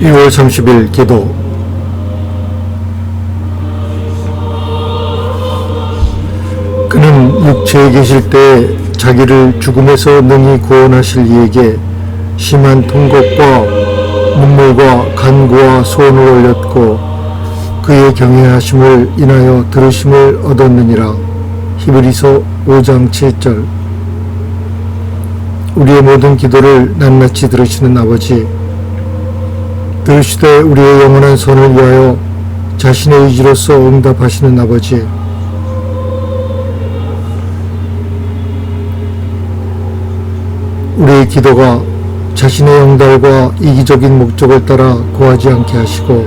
2월 30일 기도. 그는 육체에 계실 때 자기를 죽음에서 능히 구원하실 이에게 심한 통곡과 눈물과 간구와 소원을 올렸고 그의 경외하심을 인하여 들으심을 얻었느니라. 히브리서 5장 7절. 우리의 모든 기도를 낱낱이 들으시는 아버지 들으시되 우리의 영원한 선을 위하여 자신의 의지로서 응답하시는 아버지. 우리의 기도가 자신의 영달과 이기적인 목적을 따라 고하지 않게 하시고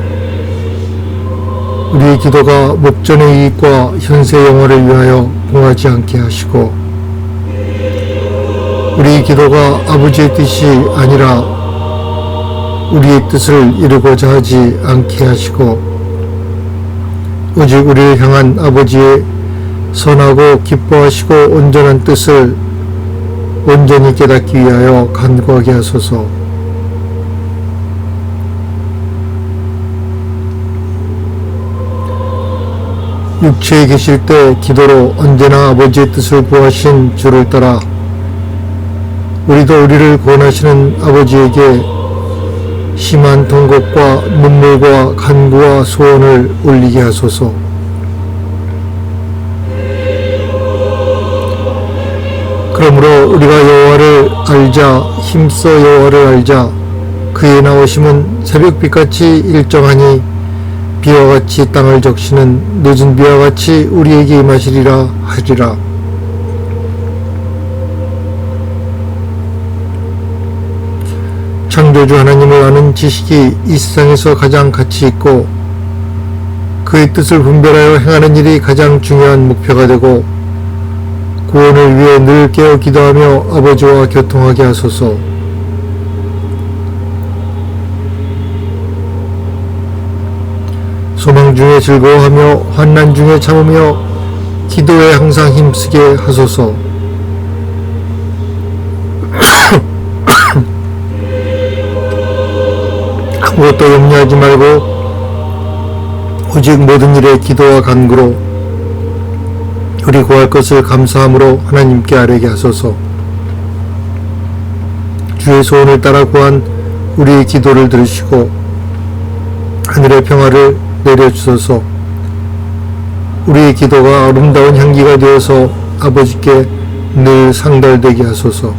우리의 기도가 목전의 이익과 현세 영화를 위하여 공하지 않게 하시고 우리의 기도가 아버지의 뜻이 아니라 우리의 뜻을 이루고자 하지 않게 하시고 오직 우리를 향한 아버지의 선하고 기뻐하시고 온전한 뜻을 온전히 깨닫기 위하여 간구하게 하소서. 육체에 계실 때 기도로 언제나 아버지의 뜻을 구하신 주를 따라 우리도 우리를 구원하시는 아버지에게 심한 통곡과 눈물과 간구와 소원을 올리게 하소서. 그러므로 우리가 여호와를 알자 힘써 여호와를 알자 그의 나오심은 새벽빛같이 일정하니 비와 같이 땅을 적시는 늦은 비와 같이 우리에게 임하시리라 하리라. 창조주 하나님을 아는 지식이 이 세상에서 가장 가치 있고 그의 뜻을 분별하여 행하는 일이 가장 중요한 목표가 되고 구원을 위해 늘 깨어 기도하며 아버지와 교통하게 하소서. 소망 중에 즐거워하며 환난 중에 참으며 기도에 항상 힘쓰게 하소서. 무것도 염려하지 말고 오직 모든 일에 기도와 간구로 우리 구할 것을 감사함으로 하나님께 아뢰게 하소서. 주의 소원을 따라 구한 우리의 기도를 들으시고 하늘의 평화를 내려주소서. 우리의 기도가 아름다운 향기가 되어서 아버지께 늘 상달되게 하소서.